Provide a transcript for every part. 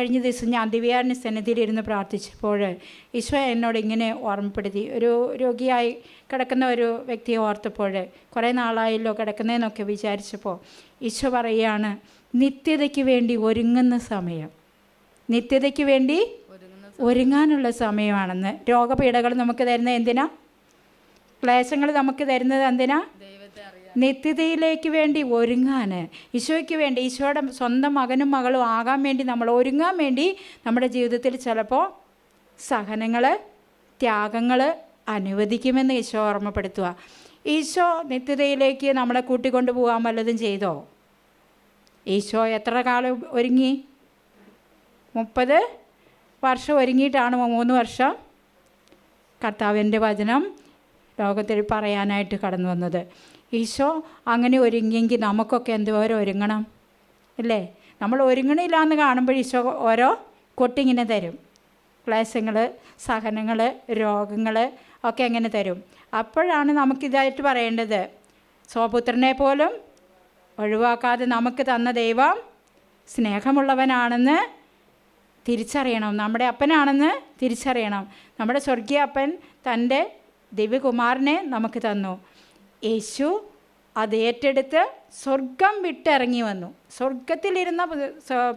കഴിഞ്ഞ ദിവസം ഞാൻ ദിവ്യാറിന് സന്നിധിയിലിരുന്ന് പ്രാർത്ഥിച്ചപ്പോൾ ഈശോ എന്നോട് ഇങ്ങനെ ഓർമ്മപ്പെടുത്തി. ഒരു രോഗിയായി കിടക്കുന്ന ഒരു വ്യക്തിയെ ഓർത്തപ്പോൾ കുറേ നാളായല്ലോ കിടക്കുന്നതെന്നൊക്കെ വിചാരിച്ചപ്പോൾ ഈശോ പറയുകയാണ് നിത്യതയ്ക്ക് വേണ്ടി ഒരുങ്ങുന്ന സമയം. നിത്യതയ്ക്ക് വേണ്ടി ഒരുങ്ങാനുള്ള സമയമാണെന്ന്. രോഗപീഠകൾ നമുക്ക് തരുന്നത് എന്തിനാ? ക്ലേശങ്ങൾ നമുക്ക് തരുന്നത് എന്തിനാ? നിത്യതയിലേക്ക് വേണ്ടി ഒരുങ്ങാൻ ഈശോയ്ക്ക് വേണ്ടി ഈശോയുടെ സ്വന്തം മകനും മകളും ആകാൻ വേണ്ടി നമ്മൾ ഒരുങ്ങാൻ വേണ്ടി നമ്മുടെ ജീവിതത്തിൽ ചിലപ്പോൾ സഹനങ്ങൾ ത്യാഗങ്ങൾ അനുവദിക്കുമെന്ന് ഈശോ ഓർമ്മപ്പെടുത്തുക. ഈശോ നിത്യതയിലേക്ക് നമ്മളെ കൂട്ടിക്കൊണ്ടു പോകാൻ വല്ലതും ചെയ്തോ? ഈശോ എത്ര കാലം ഒരുങ്ങി? മുപ്പത് വർഷം ഒരുങ്ങിയിട്ടാണ് മൂന്ന് വർഷം? കർത്താവിന്റെ വചനം ലോകത്തിൽ പറയാനായിട്ട് കടന്നു വന്നത്. ഈശോ അങ്ങനെ ഒരുങ്ങിയെങ്കിൽ നമുക്കൊക്കെ എന്തോരം ഒരുങ്ങണം? അല്ലേ നമ്മൾ ഒരുങ്ങണില്ല എന്ന് കാണുമ്പോൾ ഈശോ ഓരോ കൊട്ടിങ്ങനെ തരും. ക്ലേശങ്ങൾ സഹനങ്ങൾ രോഗങ്ങൾ ഒക്കെ എങ്ങനെ തരും. അപ്പോഴാണ് നമുക്കിതായിട്ട് പറയേണ്ടത്. സ്വപുത്രനെ പോലും ഒഴിവാക്കാതെ നമുക്ക് തന്ന ദൈവം സ്നേഹമുള്ളവനാണെന്ന് തിരിച്ചറിയണം. നമ്മുടെ അപ്പനാണെന്ന് തിരിച്ചറിയണം. നമ്മുടെ സ്വർഗീയ അപ്പൻ തന്റെ ദിവ്യകുമാരനെ നമുക്ക് തന്നു. യേശു അത് ഏറ്റെടുത്ത് സ്വർഗം വിട്ടിറങ്ങി വന്നു. സ്വർഗത്തിലിരുന്ന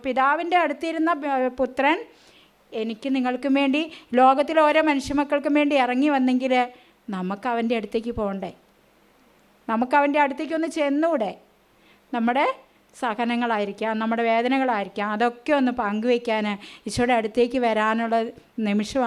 പിതാവിന്റെ അടുത്തിരുന്ന പുത്രൻ എനിക്ക് നിങ്ങൾക്കും വേണ്ടി ലോകത്തിലെ ഓരോ മനുഷ്യമക്കൾക്കും വേണ്ടി ഇറങ്ങി വന്നെങ്കിൽ നമുക്ക് അവന്റെ അടുത്തേക്ക് പോകണ്ടേ? നമുക്ക് അവന്റെ അടുത്തേക്ക് ഒന്ന് ചെന്നൂടെ? നമ്മുടെ സഹനങ്ങളായിരിക്കാം നമ്മുടെ വേദനകളായിരിക്കാം അതൊക്കെ ഒന്ന് പങ്കുവയ്ക്കാൻ ഈശോയുടെ അടുത്തേക്ക് വരാനുള്ള നിമിഷം